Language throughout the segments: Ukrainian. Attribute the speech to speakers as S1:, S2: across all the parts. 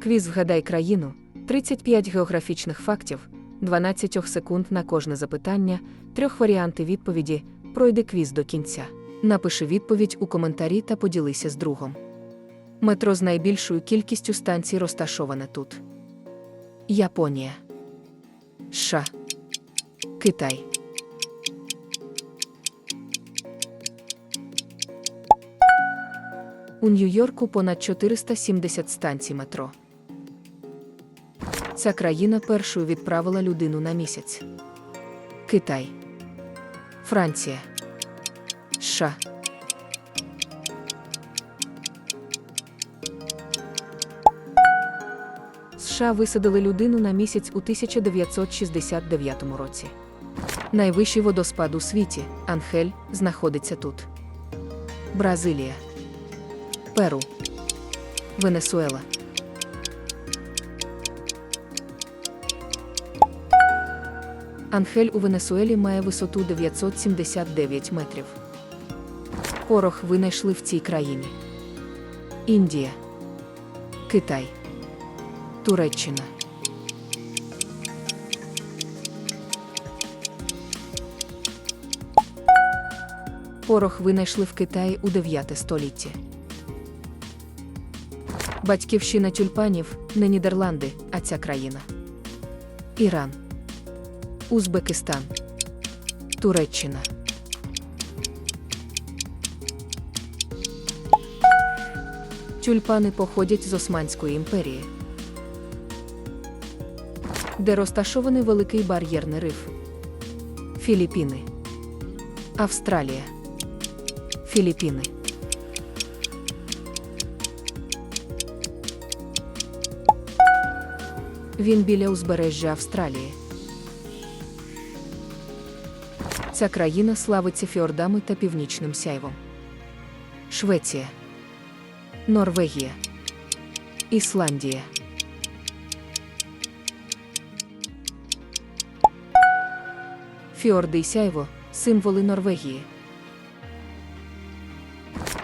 S1: Квіз Вгадай країну 35 географічних фактів, 12 секунд на кожне запитання, трьох варіанти відповіді. Пройди квіз до кінця. Напиши відповідь у коментарі та поділися з другом. Метро з найбільшою кількістю станцій розташоване тут. Японія. США. Китай. У Нью-Йорку понад 470 станцій метро. Ця країна першою відправила людину на місяць. Китай. Франція. США. США висадили людину на місяць у 1969 році. Найвищий водоспад у світі, Анхель, знаходиться тут. Бразилія. Перу. Венесуела. Анхель у Венесуелі має висоту 979 метрів. Порох винайшли в цій країні. Індія. Китай. Туреччина. Порох винайшли в Китаї у 9 столітті. Батьківщина тюльпанів не Нідерланди, а ця країна. Іран. Узбекистан. Туреччина. Тюльпани походять з Османської імперії, де розташований великий бар'єрний риф. Філіппіни. Австралія. Філіппіни. Він біля узбережжя Австралії. Ця країна славиться фіордами та північним сяйвом. Швеція. Норвегія. Ісландія. Фіорди й сяйво символи Норвегії.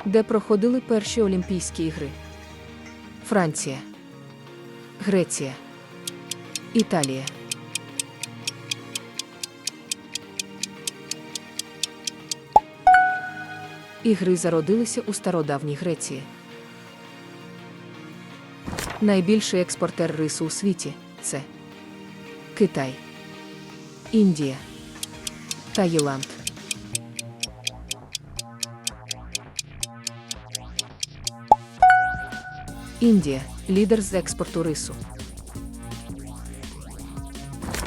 S1: Де проходили перші Олімпійські ігри. Франція. Греція. Італія. Ігри зародилися у стародавній Греції. Найбільший експортер рису у світі це Китай, Індія, Таїланд. Індія лідер з експорту рису.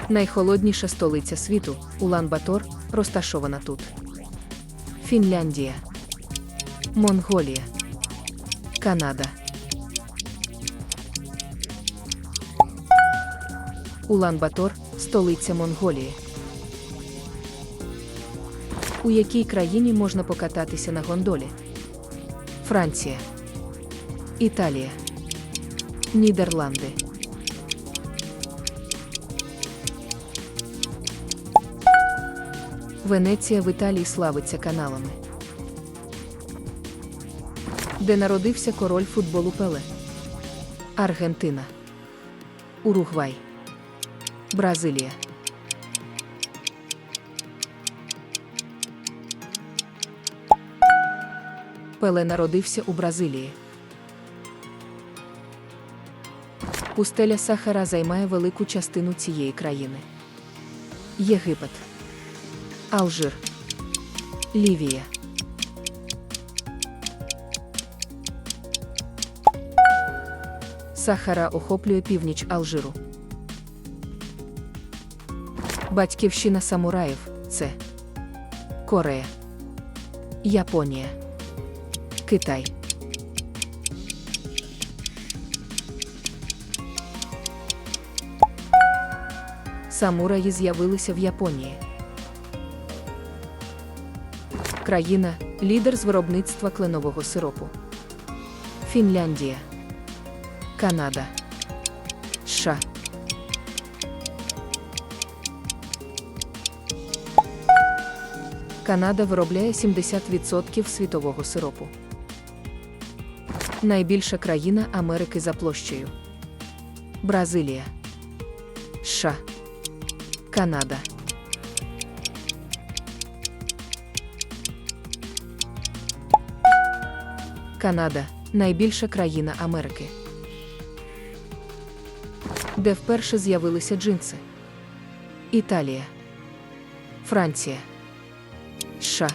S1: Найхолодніша столиця світу Улан-Батор розташована тут. Фінляндія, Монголія, Канада. Улан-Батор столиця Монголії. У якій країні можна покататися на гондолі? Франція, Італія, Нідерланди. Венеція в Італії славиться каналами. Де народився король футболу Пеле? Аргентина, Уругвай, Бразилія. Пеле народився у Бразилії. Пустеля Сахара займає велику частину цієї країни. Єгипет. Алжир. Лівія. Сахара охоплює північ Алжиру. Батьківщина самураїв це Корея, Японія, Китай. Самураї з'явилися в Японії. Країна лідер з виробництва кленового сиропу. Фінляндія. Канада. США. Канада виробляє 70% світового сиропу. Найбільша країна Америки за площею. Бразилія, США, Канада. Канада найбільша країна Америки. Де вперше з'явилися джинси? Італія, Франція, США.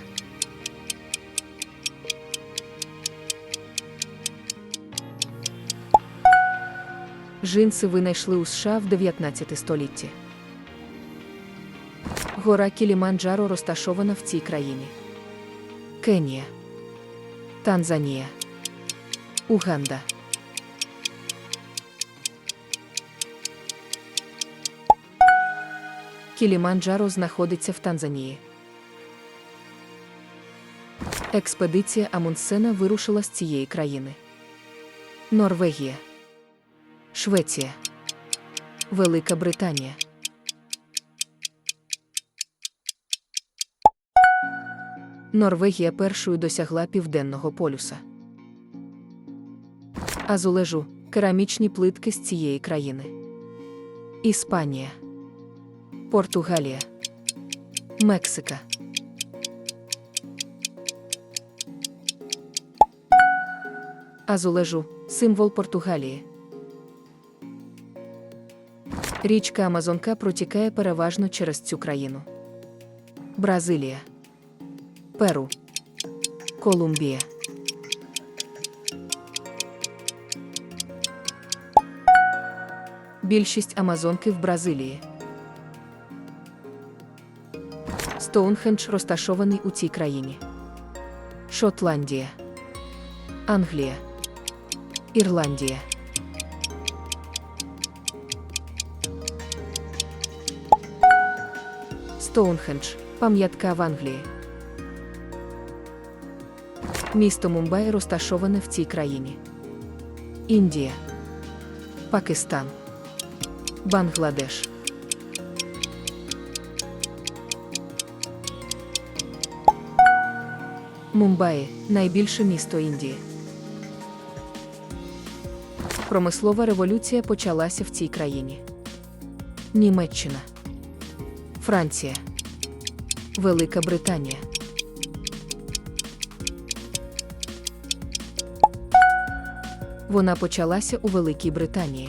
S1: Джинси винайшли у США в 19 столітті. Гора Кіліманджаро розташована в цій країні. Кенія, Танзанія, Уганда. Кіліманджаро знаходиться в Танзанії. Експедиція Амундсена вирушила з цієї країни. Норвегія, Швеція, Велика Британія. Норвегія першою досягла південного полюса. Азулежу керамічні плитки з цієї країни. Іспанія, Португалія, Мексика. Азулежу символ Португалії. Річка Амазонка протікає переважно через цю країну. Бразилія, Перу, Колумбія. Більшість Амазонки в Бразилії. Стоунхендж розташований у цій країні. Шотландія, Англія, Ірландія. Стоунхендж пам'ятка в Англії. Місто Мумбай розташоване в цій країні. Індія, Пакистан, Бангладеш. Мумбаї найбільше місто Індії. Промислова революція почалася в цій країні. Німеччина, Франція, Велика Британія. Вона почалася у Великій Британії.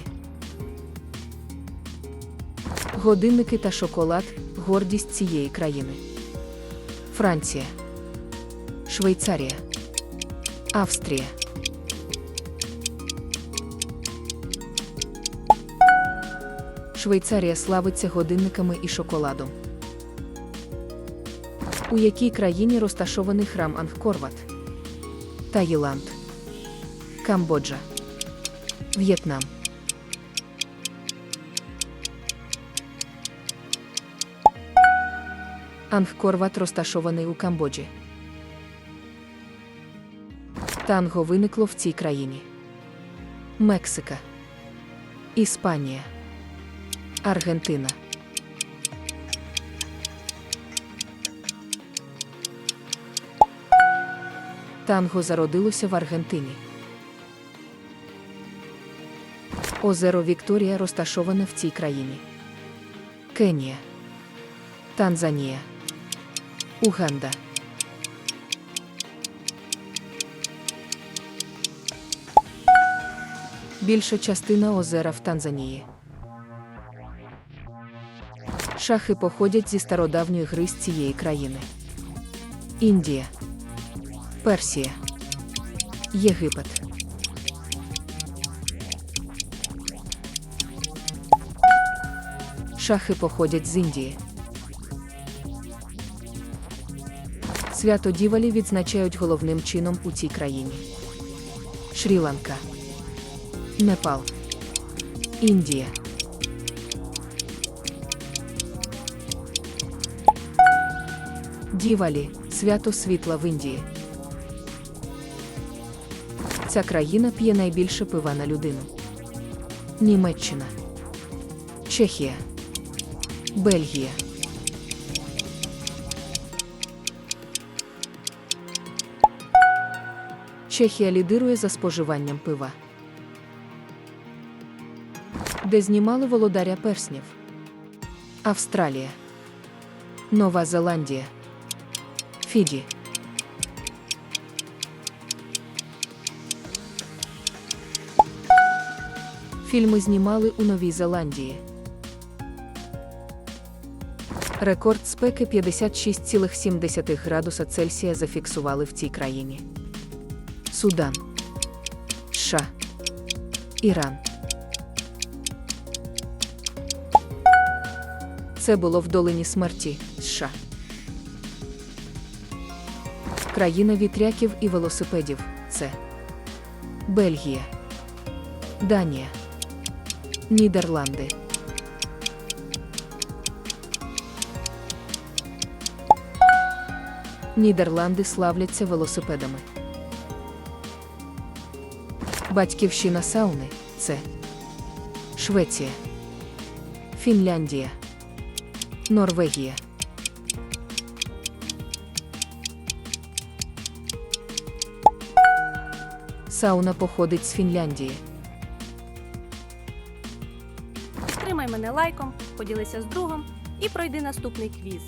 S1: Годинники та шоколад гордість цієї країни. Франція, Швейцарія, Австрія. Швейцарія славиться годинниками і шоколадом. У якій країні розташований храм Ангкорват? Таїланд, Камбоджа, В'єтнам. Ангкорват розташований у Камбоджі. Танго виникло в цій країні. Мексика, Іспанія, Аргентина. Танго зародилося в Аргентині. Озеро Вікторія розташоване в цій країні. Кенія, Танзанія, Уганда. Більша частина озера в Танзанії. Шахи походять зі стародавньої гри з цієї країни. Індія, Персія, Єгипет. Шахи походять з Індії. Свято Дівалі відзначають головним чином у цій країні. Шрі-Ланка, Непал, Індія. Дівалі свято світла в Індії. Ця країна п'є найбільше пива на людину. Німеччина, Чехія, Бельгія. Чехія лідирує за споживанням пива. Де знімали володаря перснів? Австралія. Нова Зеландія. Фіді. Фільми знімали у Новій Зеландії. Рекорд спеки 56,7 градуса Цельсія зафіксували в цій країні. Судан. США. Іран. Це було в долині смерті США. Країна вітряків і велосипедів це Бельгія, Данія, Нідерланди. Нідерланди славляться велосипедами. Батьківщина сауни це Швеція, Фінляндія, Норвегія. Сауна походить з Фінляндії.
S2: Підтримай мене лайком, поділися з другом і пройди наступний квіз.